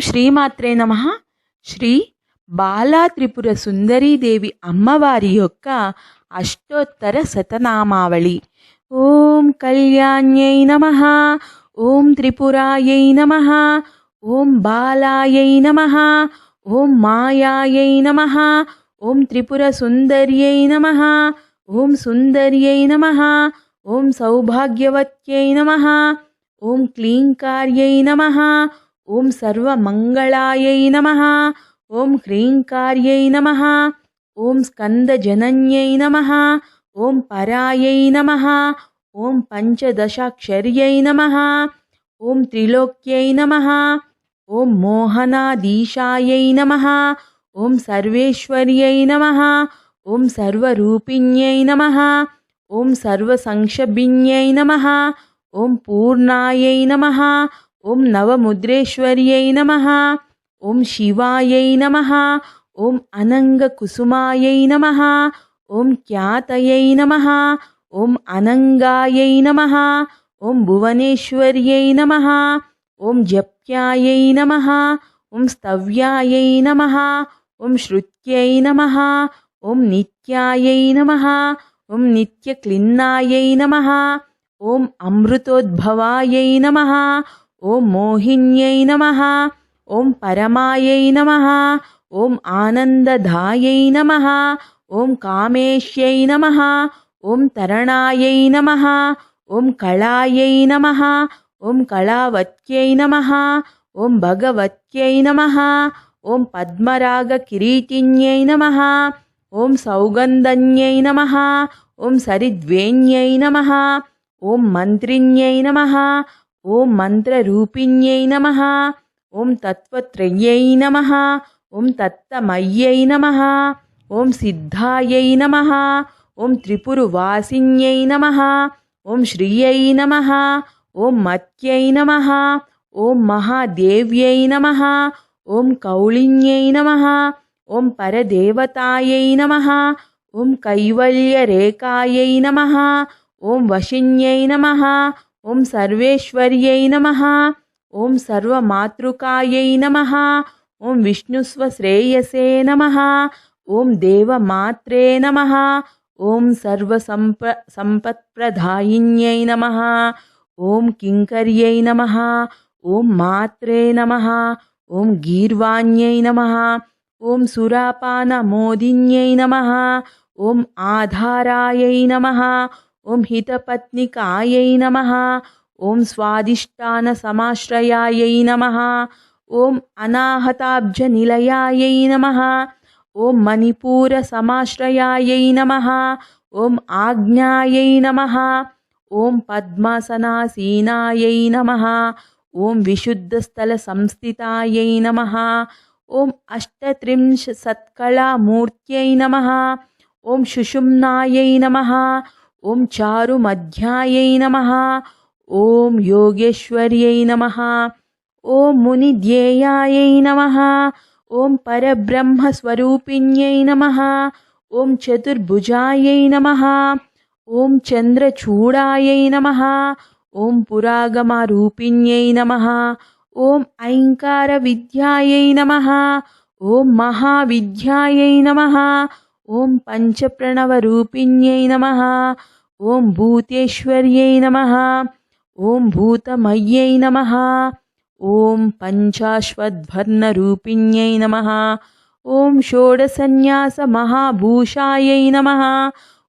శ్రీమాత్రే నమ. శ్రీ బాలా త్రిపుర సుందరీదేవి అమ్మవారి యొక్క అష్టోత్తర శతనామావళి. ఓం కళ్యాణ్యై నమ. ఓం త్రిపురాయై నమ. ఓం బాలాయై నమ. ఓం మాయాయై నమ. ఓం త్రిపుర సుందర్యై నమ. ఓం సుందర్యై నమ. ఓం సౌభాగ్యవత్యై నమ. ఓం క్లీంకార్యై నమ. ఓం సర్వమంగళాయై నమ ఓం హ్రీంకార్యై నమ ఓం స్కందజనన్యై నమ ఓం పరాయై నమ ఓం పంచదశాక్షర్యై నమ ఓం త్రిలోక్యై నమ ఓం మోహనాదీశాయై నమ ఓం సర్వేశ్వర్యై నమ ఓం సర్వరూపిణ్యై నమ ఓం సర్వసంక్షభిన్యై నమ ఓం పూర్ణాయై నమ ఓం నవముద్రేశ్వర్యై నమ ఓం శివాయై నమ ఓం అనంగకుసుమాయై నమ ఓం ఖ్యాతయై నమ ఓం అనంగాయై నమ ఓం భువనేశ్వర్యై నమ ఓం జప్యాయై నమ ఓం స్తవ్యాయై నమ ఓం శృత్యై నమ ఓం నిత్యాయై నమ ఓం నిత్యక్లిన్నాయై నమ ఓం అమృతోద్భవాయై నమ ఓం మోహిన్యై నమ ఓం పరమాయై నమ ఓం ఆనందదాయై నమ ఓం కామేశ్యై నమ ఓం తరణాయై నమ ఓం కళాయై నమ ఓం కళావత్యై నమ ఓం భగవత్యై నమ ఓం పద్మరాగ కిరీటిన్యై నమ ఓం సౌగంధన్యై నమ ఓం సరిద్వేణ్యై నమ ఓం మంత్రిన్యై నమ ఓం మంత్రరూపిణ్యై నమ ఓం తత్వత్రయ్యై నమ ఓం తత్తమయ్యై నమ ఓం సిద్ధాయై నమ ఓం త్రిపురువాసిన్యై నమ ఓం శ్రీయై నమ ఓం మత్యై నమ ఓం మహాదేవ్యై నమ ఓం కౌళిన్యై నమ ఓం పరదేవతాయై నమ ఓం కైవల్యరేఖాయై నమ ఓం వశిన్యై నమ ఓం సర్వేశ్వర్యై నమ ఓం సర్వమాతృకాయై నమ ఓం విష్ణుస్వశ్రేయసే నమ ఓం దేవమాత్రే నమ ఓం సర్వసంప సంపత్ప్రదాయిన్యై నమ ఓం కింకర్యై నమ ఓం మాత్రే నమ ఓం గీర్వాణ్యై నమ ఓం సురాపానమోదిన్యై నమ ఓం ఆధారాయై నమ ఓం హితపత్నికాయై నమ. ఓం స్వాదిష్టాన సమాశ్రయాయై నమ. ఓం అనాహతాబ్జ నిలయాయై నమ. ఓం మణిపూర సమాశ్రయాయై నమ. ఓం ఆజ్ఞాయై నమ. ఓం పద్మాసనాసీనాయై నమ. ఓం విశుద్ధస్థల సంస్థితాయై నమ. ఓం అష్టత్రింశ సత్కళామూర్త్యై నమ. ఓం శుషుమ్నాయై నమ. ఓం చారుమధ్యాయై నమ. ఓం యోగేశ్వర్యై నమ. ఓం మునిధ్యేయాయై నమ. ఓం పరబ్రహ్మస్వరూపిణ్యై నమ. ఓం చతుర్భుజాయై నమ. ఓం చంద్రచూడాయై నమ. ఓం పురాగమరూపిణ్యై నమ. ఓం ఐంకారవిద్యాయై నమ. ఓం మహావిద్యాయై నమ. ఓం పంచప్రణవరూపిణ్యై నమ ఓం భూతేశ్వర్యై నమ ఓం భూతమయ్యై నమ ఓం పంచాశ్వద్భర్ణరూపిణ్యై నమ ఓం షోడసన్యాసమహాభూషాయై నమ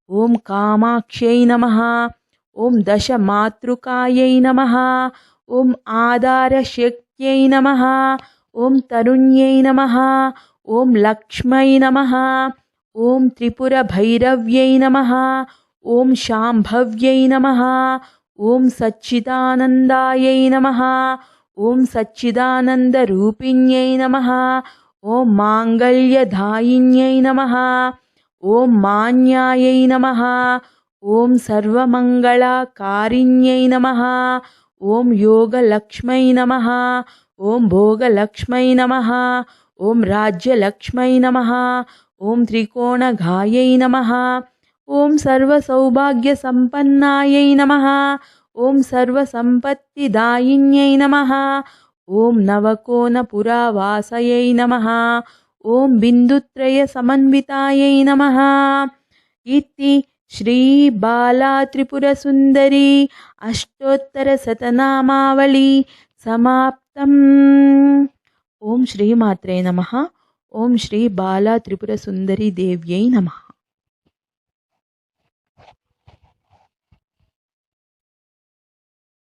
ఓం కామాక్ష్యై నమ ఓం దశమాతృకాయై నమ ఓం ఆధారశక్త్యై నమ ఓం తరుణ్యై నమ ఓం లక్ష్మై నమ ఓం త్రిపుర భైరవ్యై నమ ఓం శాంభవ్యై నమ ఓం సచ్చిదానందాయై నమ ఓం సచ్చిదానందరూపిణ్యై నమ ఓం మాంగళ్యదాయిన్యై నమ ఓం మాన్యాయై నమ ఓం సర్వమంగళకారిణ్యై నమ ఓం యోగలక్ష్మై నమ ఓం భోగలక్ష్మై నమ ఓం రాజ్యలక్ష్మై నమ ఓం త్రికోణఘాయై నమ. ఓం సర్వసౌభాగ్యసంపన్నాయై నమ. ఓం సర్వసంపత్తిదాయిన్యై నమ. ఓం నవకోణపురావాసయై నమ. ఓం బిందుత్రయసమన్వితాయై నమ. ఇది శ్రీబాలాత్రిపురసుందరీ అష్టోత్తరశతనామావళి సమాప్తం. ఓం శ్రీమాత్రే నమ. ఓం శ్రీ బాలా త్రిపుర సుందరి దేవ్యై నమః.